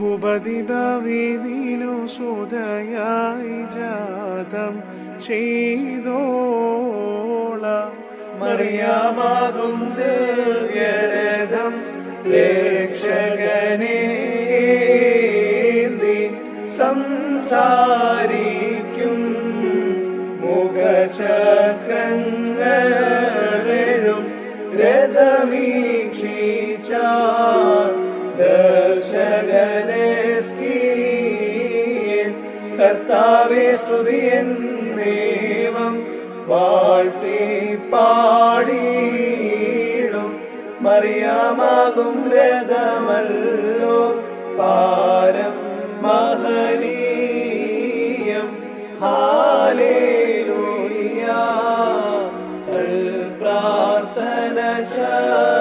ഉപദിതവിനു സുതയായി ജാതം ചെയ്തോള. മറിയാമാകും ദിവ്യരഥം രക്ഷകനെ ഏന്തി സംസാരിക്കും. മുഖചക്രങ്ങളും രഥമീക്ഷിച്ച ദർശകനെ കർത്താവെ സ്തുതി എന്നേവം വാഴ്ത്തി പാടിയിടും. മറിയാമാകും രഥമല്ലോ. പാരം മഹനീയം. ഹാലേലൂയ പ്രാർത്ഥന ശാ